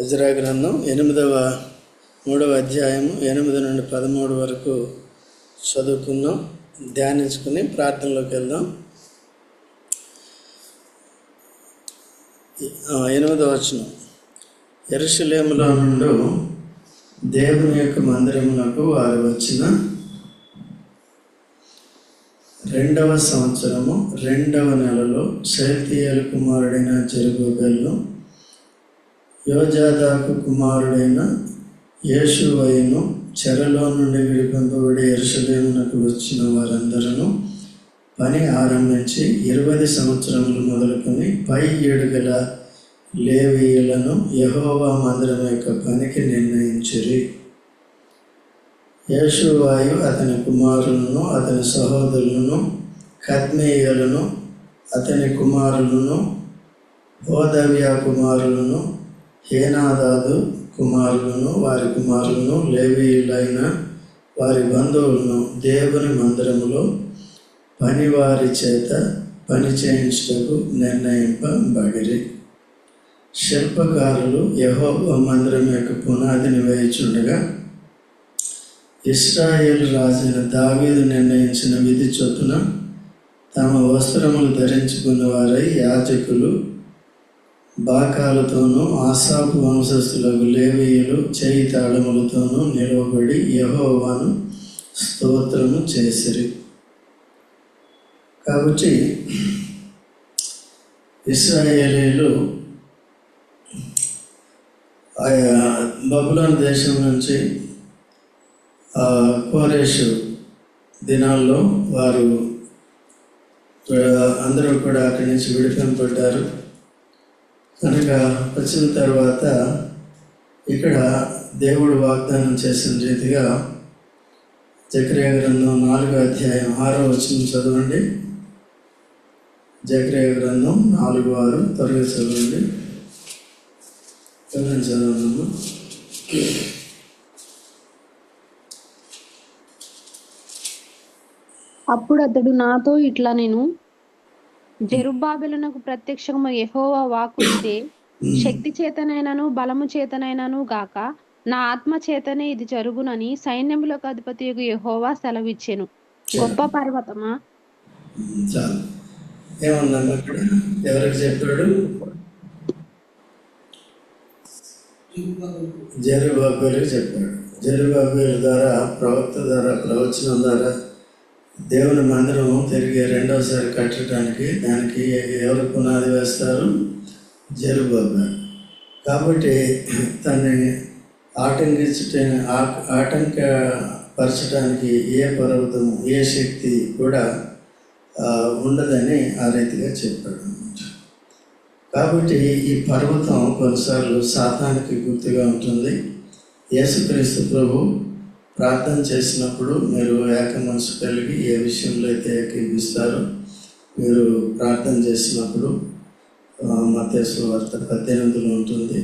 Ezra గ్రంథం ఎనిమిదవ మూడవ అధ్యాయము ఎనిమిది నుండి పదమూడు వరకు చదువుకుందాం ధ్యానించుకుని ప్రార్థనలోకి వెళ్దాం. ఎనిమిదవ వచనం. ఎరుషలేములో నుండి దేవుని యొక్క మందిరమునకు వారు వచ్చిన రెండవ సంవత్సరము రెండవ నెలలో శైతీయల కుమారుడైన జరుగుగలను యోజాదాకు కుమారుడైన యేషువైను చెరలో నుండి విడిపింపబడి ఎరుసలేమునకు వచ్చిన వారందరూ పని ఆరంభించి ఇరవై సంవత్సరములు మొదలుకొని పై ఏడుగల లేవీయులను యహోవా మందిరం యొక్క పనికి నిర్ణయించిరి. యేషువాయు అతని కుమారులను అతని సహోదరులను కద్మేయులను అతని కుమారులను హోదవ్య కుమారులను ఏనాదాదు కుమారులను వారి కుమారులను లేవీయులైన వారి బంధువులను దేవుని మందిరములో పనివారి చేత పని చేయించుటకు నిర్ణయింపబడిరి. శిల్పకారులు యెహోవా మందిరం యొక్క పునాదిని వేయిచుండగా ఇస్రాయేల్ రాజైన దావీదు నిర్ణయించిన విధి చొప్పున తమ వస్త్రములు ధరించుకున్న వారై యాజకులు బాకాలతోనూ ఆసాపు వంశస్థులకు లేవీయులు చేయి తాళములతోనూ నిలవబడి యహోవాను స్తోత్రము చేసిరి. కాబట్టి ఇస్రాయేలీలు ఆయా బబులోన్ దేశం నుంచి కోరేషు దినాల్లో వారు అందరూ కూడా అక్కడి నుంచి విడిపింపబడ్డారు. కనుక వచ్చిన తర్వాత ఇక్కడ దేవుడు వాగ్దానం చేసిన రీతిగా జక్రియ గ్రంథం నాలుగో అధ్యాయం ఆరో వచ్చిన చదవండి. జక్రియ గ్రంథం నాలుగు ఆరు త్వరగా చదవండి. త్వరగా చదవండి అప్పుడు అతడు నాతో ఇట్లా నేను జెరుబ్బాబెలునకు ప్రత్యక్షము యెహోవా ఇదే శక్తి చేతనైనను బలము చేతనైనను గాక నా ఆత్మ చేతనే ఇది జరుగునని సైన్యములకు అధిపతి యెహోవా సెలవిచ్చెను. గొప్ప పర్వతమా? ఎవరికి చెప్పాడు? జరుబాబేలకు చెప్పాడు. జరుబాబేలు ద్వారా ప్రవక్త ద్వారా ప్రవచనం ద్వారా దేవుని మందిరం తిరిగి రెండవసారి కట్టడానికి దానికి ఎవరు పునాది వేస్తారు? జరుబాబు. కాబట్టి తనని ఆటంకించట ఆటంక పరచడానికి ఏ పర్వతం ఏ శక్తి కూడా ఉండదని ఆ రీతిగా చెప్పాడు అనమాట కాబట్టి ఈ పర్వతం కొన్నిసార్లు సాతానికి గుర్తుగా ఉంటుంది. యేసుక్రీస్తు ప్రభు ప్రార్థన చేసినప్పుడు మీరు ఏక మనసు కలిగి ఏ విషయంలో అయితే ఏకీభిస్తారో మీరు ప్రార్థన చేసినప్పుడు మతేశ్వ వార్త పద్దెనిమిదిలో ఉంటుంది.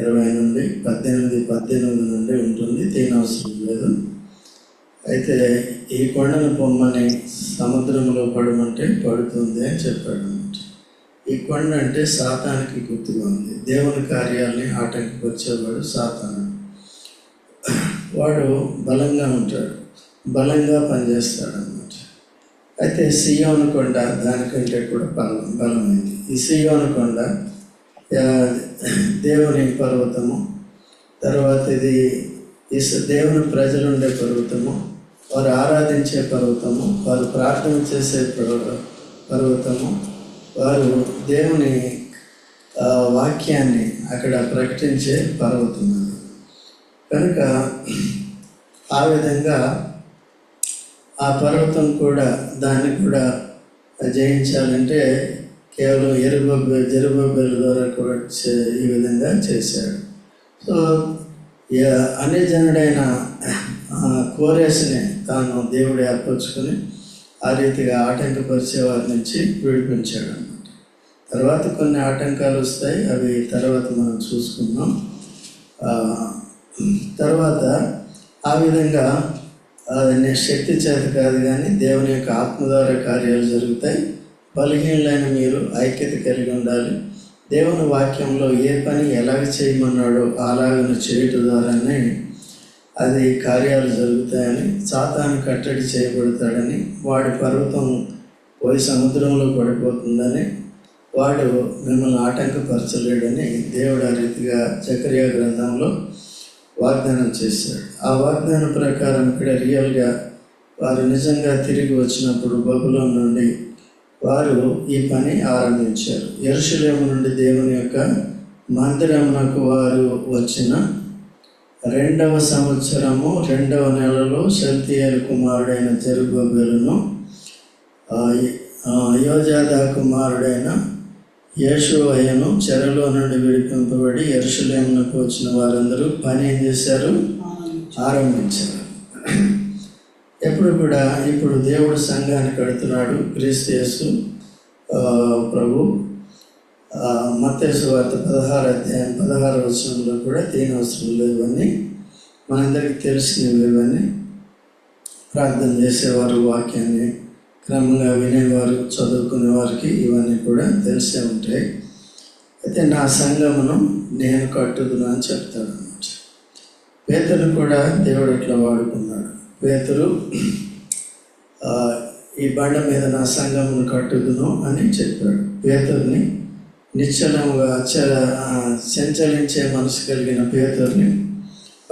ఇరవై నుండి పద్దెనిమిది పద్దెనిమిది నుండి ఉంటుంది. తినవసరం లేదు. అయితే ఈ కొండను పొమ్మని సముద్రంలో పడమంటే పడుతుంది అని చెప్పాడు అనమాట ఈ కొండ అంటే సాతానికి గుర్తుగా ఉంది. దేవుని కార్యాలని ఆటంకపరిచేవాడు సాతాను వాడు బలంగా ఉంటాడు. బలంగా పనిచేస్తాడు అనమాట అయితే సియోను కొండ దానికంటే కూడా బలం బలమైంది. ఈ సియోను కొండ దేవుని పర్వతము తర్వాత ఇది ఈ దేవుని ప్రజలు ఉండే పర్వతము వారు ఆరాధించే పర్వతము వారు ప్రార్థన చేసే పర్వతము వారు దేవుని వాక్యాన్ని అక్కడ ప్రకటించే పర్వతం కనుక ఆ విధంగా ఆ పర్వతం కూడా దాన్ని కూడా జయించాలంటే కేవలం ఎరుబొబ్బ జరుబొబ్బల ద్వారా కూడా ఈ విధంగా చేశాడు. సో యా- అన్యజనుడైన ఆ, తాను దేవుడు ఏర్పరచుకొని ఆ రీతిగా ఆటంకపరిచే వారి నుంచి విడిపించాడు అనమాట తర్వాత కొన్ని ఆటంకాలు వస్తాయి అవి తర్వాత మనం చూసుకుందాం. తర్వాత ఆ విధంగా అదే శక్తి చేత కాదు కానీ దేవుని యొక్క ఆత్మ ద్వారా కార్యాలు జరుగుతాయి. బలహీనులైన మీరు ఐక్యత కలిగి ఉండాలి. దేవుని వాక్యంలో ఏ పని ఎలాగ చేయమన్నాడో అలాగను చేయటం ద్వారానే అది కార్యాలు జరుగుతాయని సాతాను కట్టడి చేయబడతాడని వాడి పర్వతం పోయి సముద్రంలో పడిపోతుందని వాడు మిమ్మల్ని ఆటంకపరచలేడని దేవుడు ఆ రీతిగా చక్రియ గ్రంథంలో వాగ్దానం చేశాడు ఆ వాగ్దానం ప్రకారం ఇక్కడ రియల్గా వారు నిజంగా తిరిగి వచ్చినప్పుడు బబులో నుండి వారు ఈ పని ఆరంభించారు. ఎరుషులేము నుండి దేవుని యొక్క మందిరమునకు వారు వచ్చిన రెండవ సంవత్సరము రెండవ నెలలో శల్తీయలు కుమారుడైన జరుబబెలును యోజాదా కుమారుడైన యేషువయ్యను చెరలో నుండి విడిపింపబడి ఎరుషులేమునకు వచ్చిన వారందరూ పని ఏం చేశారు? ఆరంభించారు. ఎప్పుడు కూడా ఇప్పుడు దేవుడు సంఘాన్ని కడుతున్నాడు. క్రీస్తు యేసు ప్రభు మత్తేసు వార్త పదహారు అధ్యాయం పదహారు వచనంలో కూడా తీని అవసరం లేదు ఇవన్నీ మనందరికీ తెలిసినవి ఇవన్నీ ప్రార్థన చేసేవారు వాక్యాన్ని. క్రమంగా వినేవారు చదువుకునే వారికి ఇవన్నీ కూడా తెలిసే ఉంటాయి. అయితే నా సంగమును నేను కట్టుదును అని చెప్తాడు అనమాట పేతురు కూడా దేవుడు ఇట్లా వాడుకున్నాడు? పేతురు ఈ బండ మీద నా సంగమును కట్టుదును అని చెప్పాడు. పేతుర్ని నిశ్చలంగా చల సంచలించే మనసు కలిగిన పేతుర్ని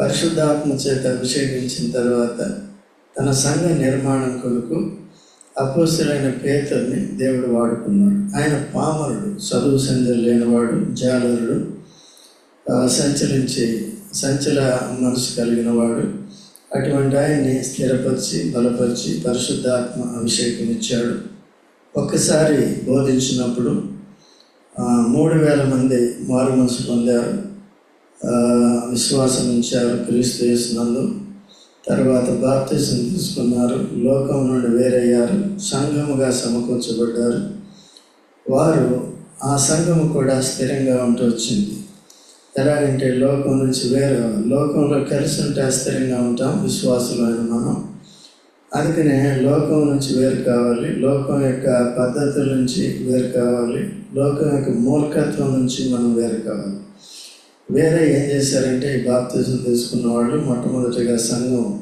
పరిశుద్ధాత్మ చేత అభిషేకించిన తర్వాత తన సంఘ నిర్మాణం కొరకు అపోస్తులైన పేతల్ని దేవుడు వాడుకున్నాడు. ఆయన పామరుడు చదువు సంధ్యలు లేనివాడు జాలరుడు సంచరించి సంచలించి సంచల మనసు కలిగిన వాడు అటువంటి ఆయన్ని స్థిరపరిచి బలపరిచి పరిశుద్ధాత్మ అభిషేకం ఇచ్చాడు. ఒక్కసారి బోధించినప్పుడు మూడు వేల మంది మారు మనసు పొందారు. విశ్వాసం ఉంచారు క్రీస్తు యేసునందు. తర్వాత బాప్తిజం తీసుకున్నారు. లోకం నుండి వేరయ్యారు. సంఘముగా సమకూర్చబడ్డారు. వారు ఆ సంఘము కూడా స్థిరంగా ఉంటూ వచ్చింది. ఎలాగంటే లోకం నుంచి వేరే లోకంలో కలిసి ఉంటే అస్థిరంగా ఉంటాం విశ్వాసులైన మనం. అందుకనే లోకం నుంచి వేరు కావాలి లోకం యొక్క పద్ధతుల నుంచి వేరు కావాలి లోకం యొక్క మూర్ఖత్వం నుంచి మనం వేరు కావాలి. వేరే ఏం చేశారంటే ఈ బాప్తిజం తీసుకున్న వాళ్ళు మొట్టమొదటిగా సంఘం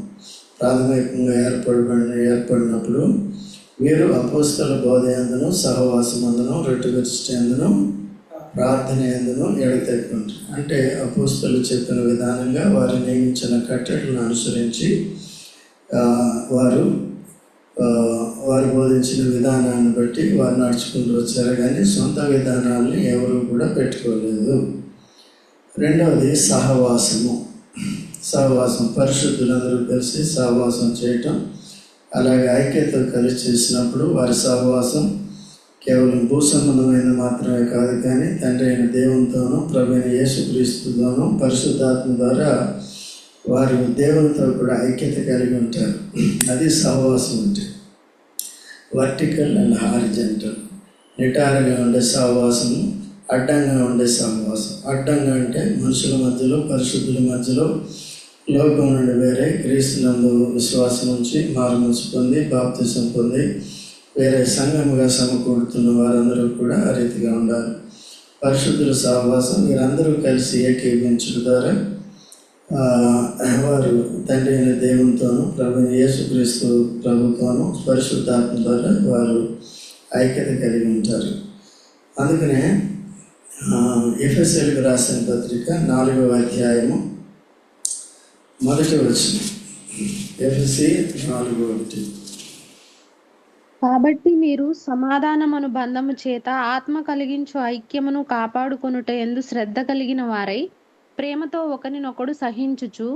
ప్రాథమికంగా ఏర్పడబడిన ఏర్పడినప్పుడు వీరు అపోస్తల బోధ ఎందును సహవాసం అందును ప్రార్థన ఎందును ఎడతెక్కుంటారు అంటే అపోస్తలు చెప్పిన విధానంగా వారు నియమించిన కట్టడలను అనుసరించి వారు వారు బోధించిన విధానాన్ని బట్టి వారు నడుచుకుంటూ వచ్చారు. కానీ సొంత విధానాల్ని ఎవరు కూడా పెట్టుకోలేదు. రెండవది సహవాసము. సహవాసం పరిశుద్ధులందరూ కలిసి సహవాసం చేయటం అలాగే ఐక్యత కలిసి చేసినప్పుడు వారి సహవాసం కేవలం భూసంబంధమైన మాత్రమే కాదు కానీ తండ్రి అయిన దేవునితోనూ ప్రవీణ యేసుక్రీస్తుతోనూ పరిశుద్ధాత్మ ద్వారా వారు దేవునితో కూడా ఐక్యత కలిగి ఉంటారు. అది సహవాసం అంటే వర్టికల్ అండ్ హారిజెంటల్. నిటారుగా ఉండే సహవాసము అడ్డంగా ఉండే సహవాసం అడ్డంగా అంటే మనుషుల మధ్యలో పరిశుద్ధుల మధ్యలో లోకం నుండి వేరే క్రీస్తునందు విశ్వాసం ఉంచి మారుమూసి పొంది బాప్తిసం పొంది వేరే సంఘముగా సమకూడుతున్న వారందరూ కూడా ఆ రీతిగా ఉండాలి. పరిశుద్ధుల సహవాసం వీరందరూ కలిసి ఏకీభించడం ద్వారా వారు తండ్రి అయిన దేవునితోనూ ప్రభు యేసుక్రీస్తు ప్రభుతోనూ పరిశుద్ధాత్మ ద్వారా వారు ఐక్యత కలిగి ఉంటారు. అందుకనే ఎఫ్ఎస్ఎల్కి రాసిన పత్రిక నాలుగవ అధ్యాయము మొదటి వచ్చిన ఎఫ్ఎస్సి నాలుగో ఒకటి కాబట్టి మీరు సమాధానమను బంధము చేత ఆత్మ కలిగించు ఐక్యమును కాపాడుకొనుట ఎందు శ్రద్ధ కలిగిన వారై ప్రేమతో ఒకరినొకడు సహించుచు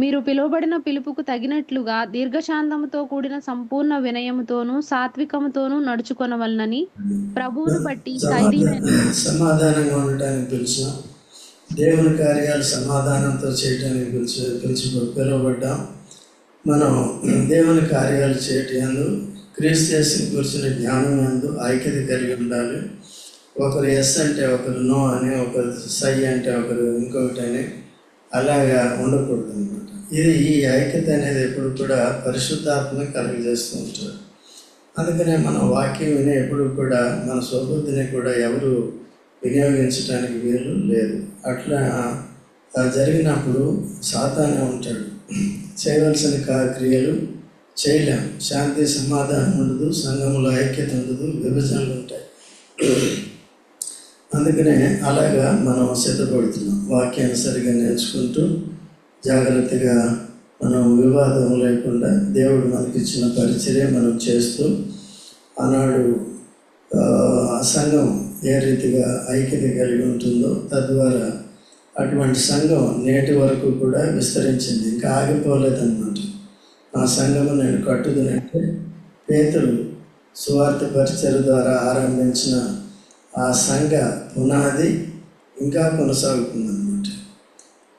మీరు పిలువబడిన పిలుపుకు తగినట్లుగా దీర్ఘశాంతముతో కూడిన సంపూర్ణ వినయముతోనూ సాత్వికముతోనూ నడుచుకొనవలనని ప్రభువును బట్టి సమాధానంగా ఉండటానికి పిలిచిన దేవుని కార్యాలు సమాధానంతో చేయడానికి పిలిచి పిలిచి పిలువబడ్డాం. మనం దేవుని కార్యాలు చేయటం ఎందు క్రీస్తు గురించిన జ్ఞానం ఎందు ఐక్యత కలిగి ఉండాలి. ఒకరు ఎస్ అంటే ఒకరు నో అని ఒకరు సై అంటే ఒకరు ఇంకొకటి అని అలాగా ఉండకూడదు ఇది ఈ ఐక్యత అనేది ఎప్పుడు కూడా పరిశుద్ధాత్మని కలుగజేస్తూ ఉంటారు అందుకనే మన వాక్యం వినే ఎప్పుడు కూడా మన స్వబుద్ధిని కూడా ఎవరు వినియోగించడానికి వీలు లేదు. అట్లా జరిగినప్పుడు సాతానే ఉంటాడు. చేయవలసిన కా- క్రియలు చేయలేం. శాంతి సమాధానం ఉండదు సంఘంలో ఐక్యత ఉండదు విభజనలు ఉంటాయి. అందుకనే అలాగా మనం సిద్ధపడుతున్నాం. వాక్యాన్ని సరిగా నేర్చుకుంటూ జాగ్రత్తగా మనం వివాదం లేకుండా దేవుడు మనకిచ్చిన పరిచర్య మనం చేస్తూ ఆనాడు ఆ, సంఘం ఏ రీతిగా ఐక్యత కలిగి ఉంటుందో తద్వారా అటువంటి సంఘం నేటి వరకు కూడా విస్తరించింది. ఇంకా ఆగిపోలేదన్నమాట. ఆ సంఘము నేను కట్టుదనంటే పేతురు సువార్త పరిచయ ద్వారా ఆరంభించిన ఆ సంఘ పునాది ఇంకా కొనసాగుతుందన్నమాట.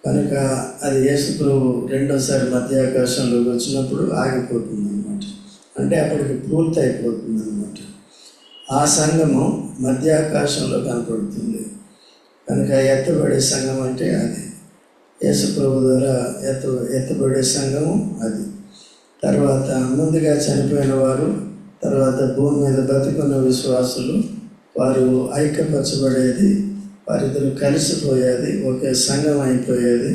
కనుక అది యేసుప్రభు రెండోసారి మధ్య ఆకాశంలోకి వచ్చినప్పుడు ఆగిపోతుంది అనమాట అంటే అప్పటికి పూర్తి అయిపోతుంది అనమాట ఆ సంఘము మధ్య ఆకాశంలో కనపడుతుంది. కనుక ఎత్తబడే సంఘం అంటే అది. యేసుప్రభు ద్వారా ఎత్త ఎత్తబడే సంఘము అది. తర్వాత ముందుగా చనిపోయిన వారు తర్వాత భూమి మీద బతుకున్న విశ్వాసులు వారు ఐక్యపరచబడేది వారిద్దరు కలిసిపోయేది ఒకే సంఘం అయిపోయేది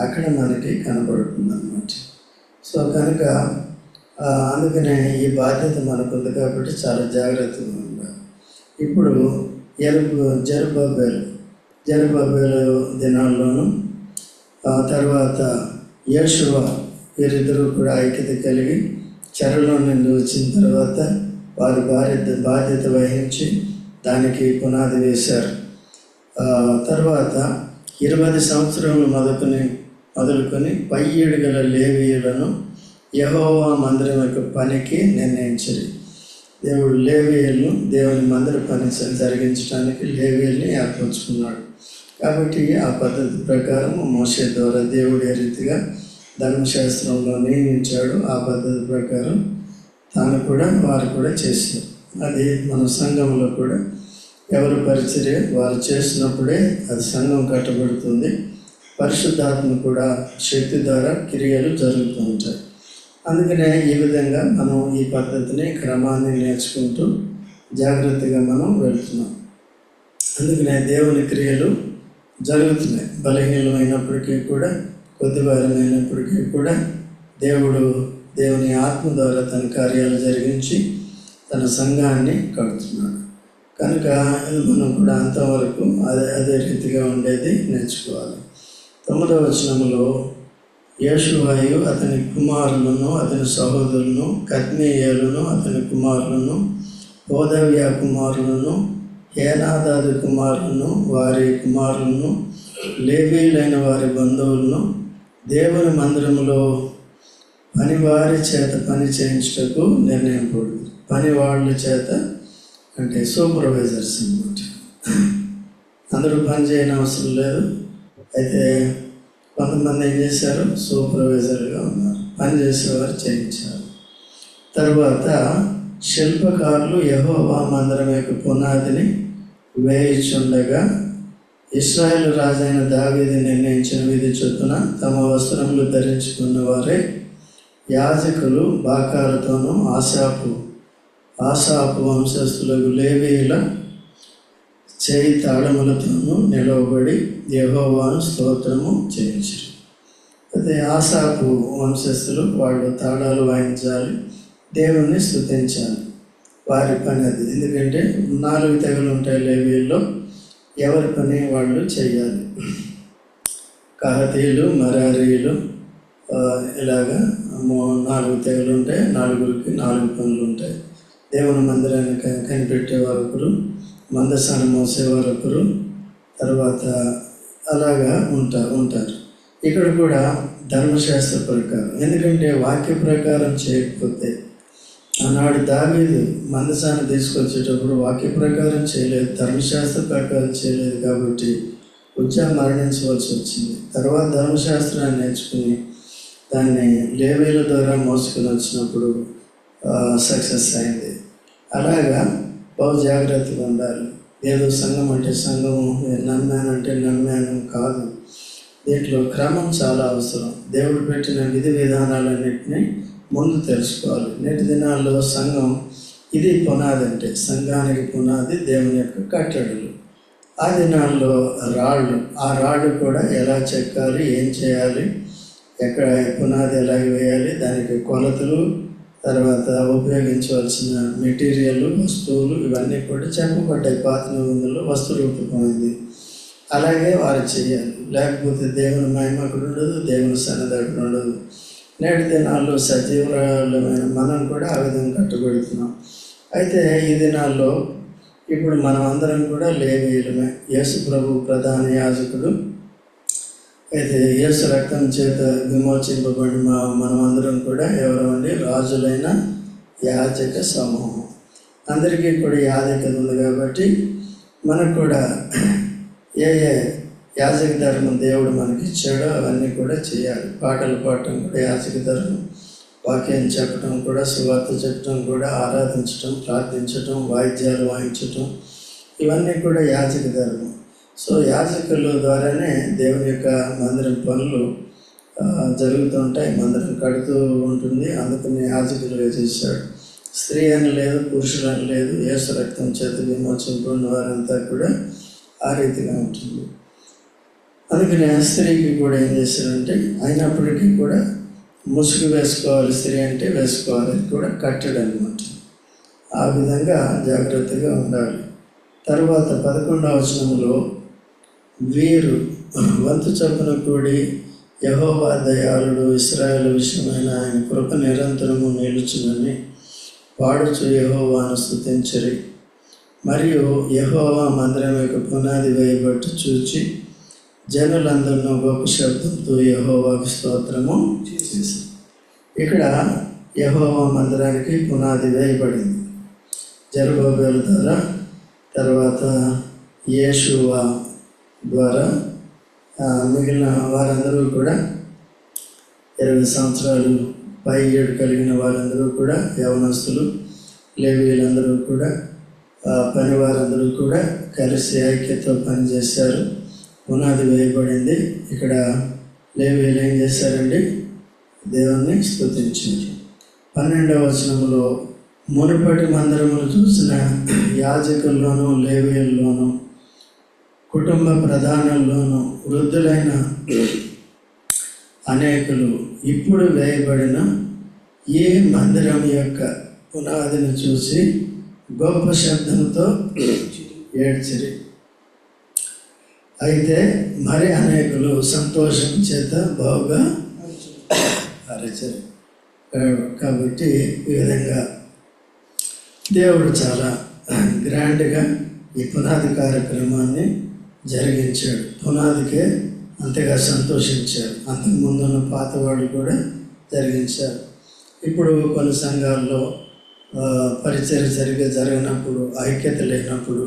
అక్కడ మనకి కనబడుతుంది అన్నమాట సో కనుక అందుకనే ఈ బాధ్యత మనకుంది కాబట్టి చాలా జాగ్రత్తగా ఉండాలి. ఇప్పుడు ఎరుపు జరుబాబేలు జరుబాబేలు దినాల్లోనూ తర్వాత యేషువ వీరిద్దరూ కూడా ఐక్యత కలిగి చెరలో నుండి వచ్చిన తర్వాత వారి బాధ్యత బాధ్యత వహించి దానికి పునాది వేశారు. తర్వాత ఇరవై సంవత్సరములు మొదలుకొని మొదలుకొని పై ఏడుగల లేవీయులను యహోవా మందిరం యొక్క పనికి నిర్ణయించారు. దేవుడు లేవీయులను దేవుని మందిర పని జరిగించడానికి లేవీయుల్ని ఏర్పరచుకున్నాడు. కాబట్టి ఆ పద్ధతి ప్రకారం మోసే ద్వారా దేవుడు ఏ రీతిగా ధర్మశాస్త్రంలో నియమించాడు ఆ పద్ధతి ప్రకారం తాను కూడా వారు కూడా చేశారు. అది మన సంఘంలో కూడా ఎవరి పరిచర్య వారు చేసినప్పుడే అది సంఘం కట్టబడుతుంది. పరిశుద్ధాత్మ కూడా శక్తి ద్వారా క్రియలు జరుగుతూ ఉంటాయి. అందుకనే ఈ విధంగా మనం ఈ పద్ధతిని క్రమాన్ని నేర్చుకుంటూ జాగ్రత్తగా మనం వెళ్తున్నాం. అందుకనే దేవుని క్రియలు జరుగుతున్నాయి. బలహీనమైనప్పటికీ కూడా కొద్దివారమైనప్పటికీ కూడా దేవుడు దేవుని ఆత్మ ద్వారా తన కార్యాలు జరిగించి తన సంఘాన్ని కడుతున్నాడు. కనుక ఇది మనం కూడా అంతవరకు అదే అదే రీతిగా ఉండేది నేర్చుకోవాలి. తొమ్మిదవ వచనంలో యేషువాయు అతని కుమారులను అతని సహోదరులను కత్నీయులను అతని కుమారులను హోదవ్య కుమారులను హేనాదాది కుమారులను వారి కుమారులను లేవీలైన వారి బంధువులను దేవుని మందిరములో పనివారి చేత పని చేయించుటకు నిర్ణయింపబడింది పని వాళ్ళ చేత అంటే సూపర్వైజర్స్ అనమాట అందరూ పని చేయని అవసరం లేదు. అయితే కొంతమంది ఏం చేశారు? సూపర్వైజర్గా ఉన్నారు. పని చేసేవారు చేయించారు. తర్వాత శిల్పకారులు యహోవా మందిరం యొక్క పునాదిని వేయిచుండగా ఇస్రాయేల్ రాజైన దావీది నిర్ణయించిన విధి చొప్పున తమ వస్త్రములు ధరించుకున్న వారే యాజకులు బాకాలతోనూ ఆశాపు ఆశాపు వంశస్థులకు లేవీల చేయి తాళములతోనూ నిలవబడి యెహోవాను స్తోత్రము చేయించారు. అయితే ఆశాపు వంశస్థులు వాళ్ళు తాళాలు వాయించాలి దేవుణ్ణి స్థుతించాలి వారి పని అది. ఎందుకంటే నాలుగు తెగలు ఉంటాయి లేవీల్లో ఎవరి పని వాళ్ళు చేయాలి. కహతీయులు మరారీలు ఇలాగా నాలుగు తెగలు ఉంటాయి నాలుగురికి నాలుగు పనులు ఉంటాయి. దేవుని మందిరాన్ని కనిపెట్టేవారు ఒకరు మందసాన్ని మోసేవారు ఒకరు తర్వాత అలాగా ఉంటా ఉంటారు. ఇక్కడ కూడా ధర్మశాస్త్ర ప్రకారం ఎందుకంటే వాక్య ప్రకారం చేయకపోతే ఆనాడు దావీదు మందసాన్ని తీసుకొచ్చేటప్పుడు వాక్య ప్రకారం చేయలేదు ధర్మశాస్త్ర ప్రకారం చేయలేదు కాబట్టి ఉజ్జా మరణించవలసి వచ్చింది. తర్వాత ధర్మశాస్త్రాన్ని నేర్చుకుని దాన్ని లేవీల ద్వారా మోసుకొని వచ్చినప్పుడు సక్సెస్ అయింది. అలాగా? బహు జాగ్రత్తగా ఉండాలి. ఏదో సంఘం అంటే సంఘము నమ్మానంటే నమ్మాను కాదు. దీంట్లో క్రమం చాలా అవసరం. దేవుడు పెట్టిన విధి విధానాలన్నింటినీ ముందు తెలుసుకోవాలి. నేటి దినాల్లో సంఘం ఇది పునాది అంటే సంఘానికి పునాది దేవుని యొక్క కట్టడలు. ఆ దినాల్లో రాళ్ళు ఆ రాళ్ళు కూడా ఎలా చెక్కాలి ఏం చేయాలి ఎక్కడ పునాది ఎలా వేయాలి దానికి కొలతలు తర్వాత ఉపయోగించవలసిన మెటీరియల్ వస్తువులు ఇవన్నీ కూడా చెప్పబడ్డాయి పాత నిబంధనలో వస్తు రూపమైంది అలాగే వారు చేయాలి. లేకపోతే దేవుని మహిమ అక్కడ ఉండదు దేవుని సన్నది అక్కడ ఉండదు. నేటి దినాల్లో సజీవులమైన మనం కూడా ఆ విధంగా కట్టుబడుతున్నాం. అయితే ఈ దినాల్లో ఇప్పుడు మనం అందరం కూడా లేవీయులమే యేసు ప్రభు ప్రధాన యాజకుడు అయితే యేసు రక్తం చేత విమోచింపబడి మా మనమందరం కూడా ఎవరండి రాజులైన యాజక సమూహం. అందరికీ కూడా యాజకత ఉంది కాబట్టి మనకు కూడా ఏ ఏ యాజక ధర్మం దేవుడు మనకి ఇచ్చాడో అవన్నీ కూడా చేయాలి. పాటలు పాడటం కూడా యాజక ధర్మం. వాక్యం చెప్పడం కూడా సువార్త చెప్పడం కూడా ఆరాధించటం ప్రార్థించటం వాయిద్యాలు వాయించటం ఇవన్నీ కూడా యాజక ధర్మం. సో యాజకుల ద్వారానే దేవుని యొక్క మందిరం పనులు జరుగుతూ ఉంటాయి. మందిరం కడుతూ ఉంటుంది. అందుకని యాజకులు చేశాడు? స్త్రీ అని లేదు పురుషులు అని లేదు ఏసు రక్తం చేత విమోచింపడిన వారంతా కూడా ఆ రీతిగా ఉంటుంది. అందుకని స్త్రీకి కూడా ఏం చేశారంటే అయినప్పటికీ కూడా ముసుగు వేసుకోవాలి. స్త్రీ అంటే వేసుకోవాలి కూడా కట్టడం అనమాట ఆ విధంగా జాగ్రత్తగా ఉండాలి. తర్వాత పదకొండవ వచనంలో వీరు వంతు చొప్పున కూడి యహోవా దయాళుడు ఇస్రాయేల్ విషయమైన ఆయన కృప నిరంతరము నిలుచునని పాడుచు యహోవాను స్థుతించరి మరియు యహోవా మందిరం యొక్క పునాది వేయబట్టు చూచి జనులందరినూ గొప్ప శబ్దంతో యహోవాకు స్తోత్రము చేసేసి. ఇక్కడ యహోవా మందిరానికి పునాది వేయబడింది. జరుబాబేల ద్వారా తర్వాత యేషువా ద్వారా మిగిలిన వారందరూ కూడా ఇరవై సంవత్సరాలు పై ఏడు కలిగిన వారందరూ కూడా యవనస్తులు లేవీలందరూ కూడా పని వారందరూ కూడా కలిసి ఐక్యతో పనిచేశారు. పునాది వేయబడింది. ఇక్కడ లేవీలు ఏం చేశారండి? దేవుణ్ణి స్తుతించారు. పన్నెండవ వచనంలో మునుపటి మందిరములు చూసిన యాజకుల్లోనూ లేవీల్లోనూ కుటుంబ ప్రధానంలోనూ వృద్ధులైన అనేకులు ఇప్పుడు వేయబడిన ఈ మందిరం యొక్క పునాదిని చూసి గొప్ప శబ్దంతో ఏడ్చిరి. అయితే మరి అనేకులు సంతోషం చేత బాగా అరచరు. కాబట్టి ఈ విధంగా దేవుడు చాలా గ్రాండ్గా ఈ పునాది కార్యక్రమాన్ని జరిగించాడు. పునాదికే అంతగా సంతోషించారు అంతకుముందున్న పాతవాడు కూడా జరిగించారు. ఇప్పుడు కొన్ని సంఘాల్లో పరిచయం సరిగ్గా జరిగినప్పుడు ఐక్యత లేనప్పుడు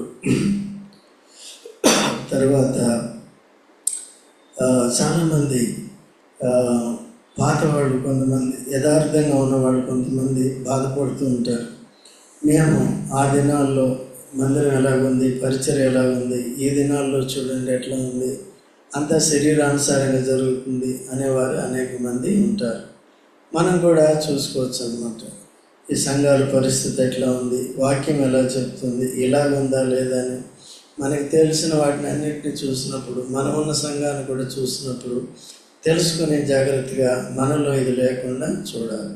తర్వాత చాలామంది పాతవాళ్ళు కొంతమంది యథార్థంగా ఉన్నవాళ్ళు కొంతమంది బాధపడుతూ ఉంటారు. మేము ఆ దినాల్లో మందిరం ఎలాగుంది? పరిచయం ఎలాగుంది? ఈ దినాల్లో చూడండి ఎట్లా ఉంది? అంతా శరీరానుసారంగా జరుగుతుంది అనేవారు అనేక మంది ఉంటారు. మనం కూడా చూసుకోవచ్చు అన్నమాట ఈ సంఘాల పరిస్థితి ఎట్లా ఉంది? వాక్యం ఎలా చెప్తుంది? ఇలాగుందా లేదా అని మనకి తెలిసిన వాటిని అన్నింటినీ చూసినప్పుడు మనం ఉన్న సంఘాన్ని కూడా చూసినప్పుడు తెలుసుకునే జాగ్రత్తగా మనలో ఇది లేకుండా చూడాలి.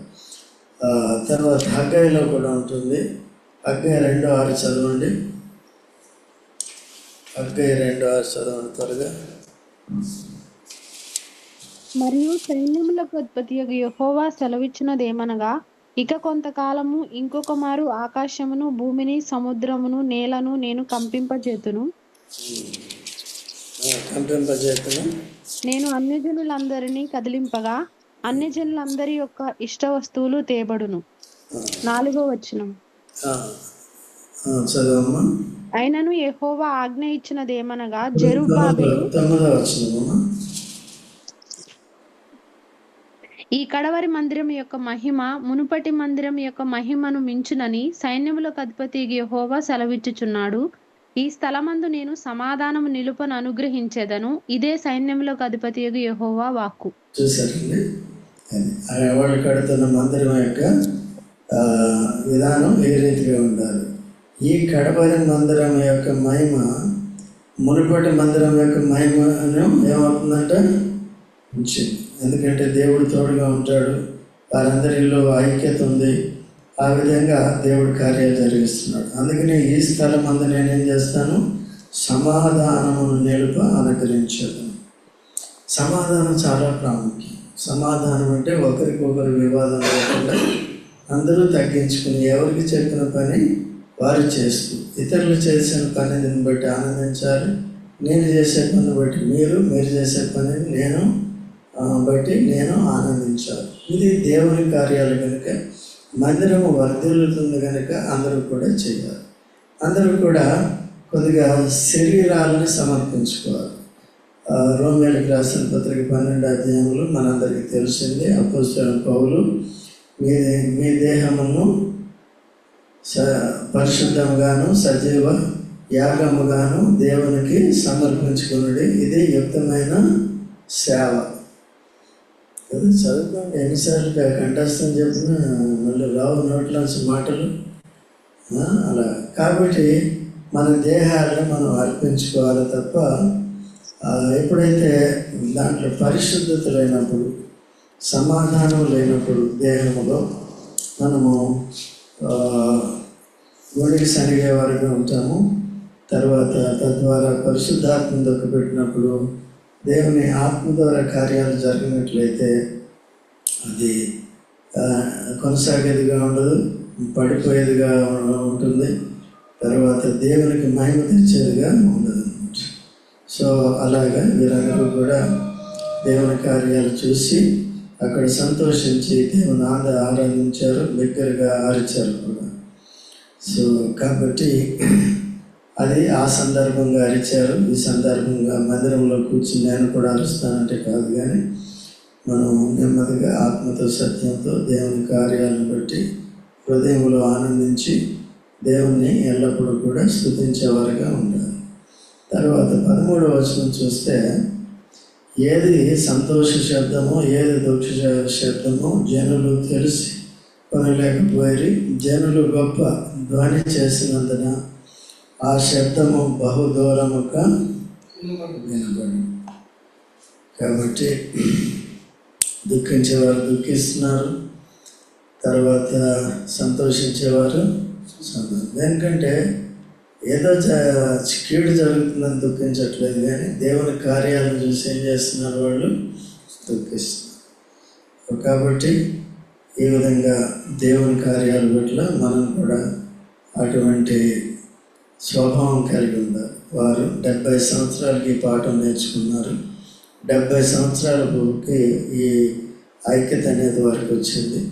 తర్వాత హగ్గాయిలో కూడా ఉంటుంది. హగ్గై రెండు ఆరు చదవండి. హగ్గై రెండు ఆరు చదవండి త్వరగా. మరియు సైన్యములకు ఉత్పత్తి యహోవా సెలవిచ్చినదేమనగా ఇక కొంతకాలము ఇంకొక మారు ఆకాశమును భూమిని సముద్రమును నేలను నేను కంపింపజేతును. కంపింపజేతను. నేను అన్యజనులందరినీ కదిలింపగా అన్యజనులందరి యొక్క ఇష్ట వస్తువులు తేబడును. నాలుగో వచనం. చదవమ్మా అయినను యెహోవా ఆజ్ఞ తొమ్మిదో వచ్చిందమ్మా ఈ కడవరి మందిరం యొక్క మహిమ మునుపటి మందిరం యొక్క మహిమను మించునని సైన్యములకు అధిపతి యెహోవా సెలవిచ్చుచున్నాడు. ఈ స్థలమందు నేను సమాధానము నిలుపను అనుగ్రహించేదను. ఇదే సైన్యములకు అధిపతి యెహోవా వాక్కు. చూసారండి వాళ్ళు కడుతున్న మందిరం యొక్క విధానం ఏ రీతిగా ఉండాలి. ఈ కడపని మందిరం యొక్క మహిమ మునుపటి మందిరం యొక్క మహిమను ఏమవుతుందంటే ఉంచింది. ఎందుకంటే దేవుడు తోడుగా ఉంటాడు వారందరిలో ఐక్యత ఉంది. ఆ విధంగా దేవుడు కార్యాలు జరిగిస్తున్నాడు. అందుకనే ఈ స్థలం అందు నేనేం చేస్తాను? సమాధానమును నిలుప అనుకరించదు సమాధానం చాలా ప్రాముఖ్యం. సమాధానం అంటే ఒకరికొకరు వివాదం లేకుండా అందరూ తగ్గించుకుని ఎవరికి చెప్పిన పని వారు చేస్తూ ఇతరులు చేసిన పనిని బట్టి ఆనందించాలి. నేను చేసే పని బట్టి మీరు మీరు చేసే పనిని నేను బట్టి నేను ఆనందించాలి. ఇది దేవుని కార్యాలు కనుక మందిరము వర్ధిల్లుతుంది కనుక అందరూ కూడా చేయాలి. అందరూ కూడా కొద్దిగా శరీరాలను సమర్పించుకోవాలి. ఆ, రోమేలకు రాసిన పత్రిక పన్నెండు అధ్యాయంలో మనందరికీ తెలిసింది అపోస్తుల పౌలు మీ మీ దేహమును స పరిశుద్ధముగాను సజీవ యాగముగాను దేవునికి సమర్పించుకున్నది ఇది యుక్తమైన సేవ. అది చదువుకోండి. ఎన్నిసార్లు కంఠస్థం చెప్పిన మళ్ళీ రావు నోట్లోంచి మాటలు. అలా. కాబట్టి మన దేహాలను మనం అర్పించుకోవాలి తప్ప ఎప్పుడైతే దాంట్లో పరిశుద్ధతలైనప్పుడు సమాధానం లేనప్పుడు దేహంలో మనము ఒడికి సరిగే వారిగా ఉంటాము. తర్వాత తద్వారా పరిశుద్ధాత్మ దొక్క పెట్టినప్పుడు దేవుని ఆత్మ ద్వారా కార్యాలు జరిగినట్లయితే అది కొనసాగేదిగా ఉండదు పడిపోయేదిగా ఉంటుంది. తర్వాత దేవునికి మహిమ తెచ్చేదిగా ఉండదు. సో అలాగా వీరందరూ కూడా దేవుని కార్యాలు చూసి అక్కడ సంతోషించి దేవుని ఆనంద ఆరాధించారు దగ్గరగా ఆరిచారు కూడా. సో కాబట్టి అది ఆ సందర్భంగా అరిచారు. ఈ సందర్భంగా మందిరంలో కూర్చుని నేను కూడా అరుస్తానంటే కాదు కానీ మనం నెమ్మదిగా ఆత్మతో సత్యంతో దేవుని కార్యాలను బట్టి హృదయంలో ఆనందించి దేవుణ్ణి ఎల్లప్పుడూ కూడా స్థుతించేవారుగా ఉండాలి. తర్వాత పదమూడవ వచనం చూస్తే ఏది సంతోష శబ్దమో ఏది దుఃఖ శబ్దమో జనులు తెలిసి కొనలేకపోయి జనులు గొప్ప ధ్వని చేసినందున ఆ శబ్దము బహుదూరముగా వినబడి కాబట్టి దుఃఖించేవారు దుఃఖిస్తున్నారు తర్వాత సంతోషించేవారు సంతోషం ఎందుకంటే ఏదో కీడు జరుగుతుందని దుఃఖించట్లేదు కానీ దేవుని కార్యాలను చూసి ఏం చేస్తున్నారు వాళ్ళు? దుఃఖిస్తున్నారు. కాబట్టి ఈ విధంగా దేవుని కార్యాల పట్ల మనం కూడా అటువంటి స్వభావం కలిగి ఉండాలి. వారు డెబ్బై సంవత్సరాలకి ఈ పాఠం నేర్చుకున్నారు. డెబ్బై సంవత్సరాలకి ఈ ఐక్యత అనేది వారికి వచ్చింది.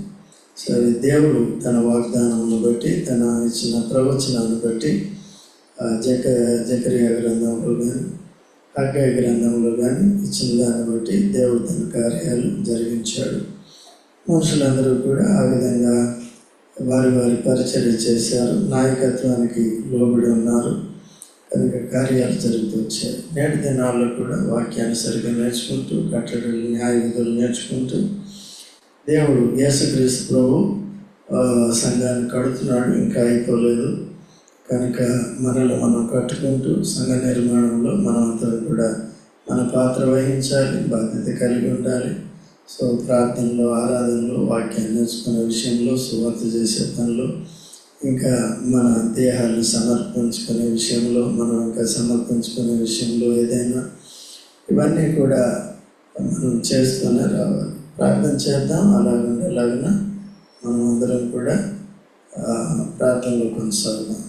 సరే దేవుడు తన వాగ్దానాన్ని బట్టి తన ఇచ్చిన ప్రవచనాన్ని బట్టి జక జకరియా గ్రంథంలో కానీ హగ్గయ గ్రంథంలో కానీ ఇచ్చిన దాన్ని బట్టి దేవుడు తన కార్యాలు జరిగించాడు. మనుషులందరూ కూడా ఆ విధంగా వారి వారి పరిచర్య చేశారు. నాయకత్వానికి లోబడి ఉన్నారు. కనుక కార్యాలు జరుగుతూ వచ్చాయి. నేటి దినాల్లో కూడా వాక్యాన్ని సరిగ్గా నేర్చుకుంటూ కట్టడలు న్యాయ విధులు నేర్చుకుంటూ దేవుడు యేసుక్రీస్తు ప్రభు సంఘాన్ని కడుతున్నాడు. ఇంకా అయిపోలేదు. కనుక మనల్ని మనం కట్టుకుంటూ సంఘ నిర్మాణంలో మనమంతా కూడా మన పాత్ర వహించాలి బాధ్యత కలిగి ఉండాలి. సో ప్రార్థనలో ఆరాధనలో వాక్యాన్ని నేర్చుకునే విషయంలో సువార్త చేసే పనిలో ఇంకా మన దేహాన్ని సమర్పించుకునే విషయంలో మనం ఇంకా సమర్పించుకునే విషయంలో ఏదైనా ఇవన్నీ కూడా మనం చేస్తూనే రావాలి. ప్రార్థన చేద్దాం అలాగే ఎలాగైనా మనం అందరం కూడా ప్రార్థనలో కొనసాగుదాం.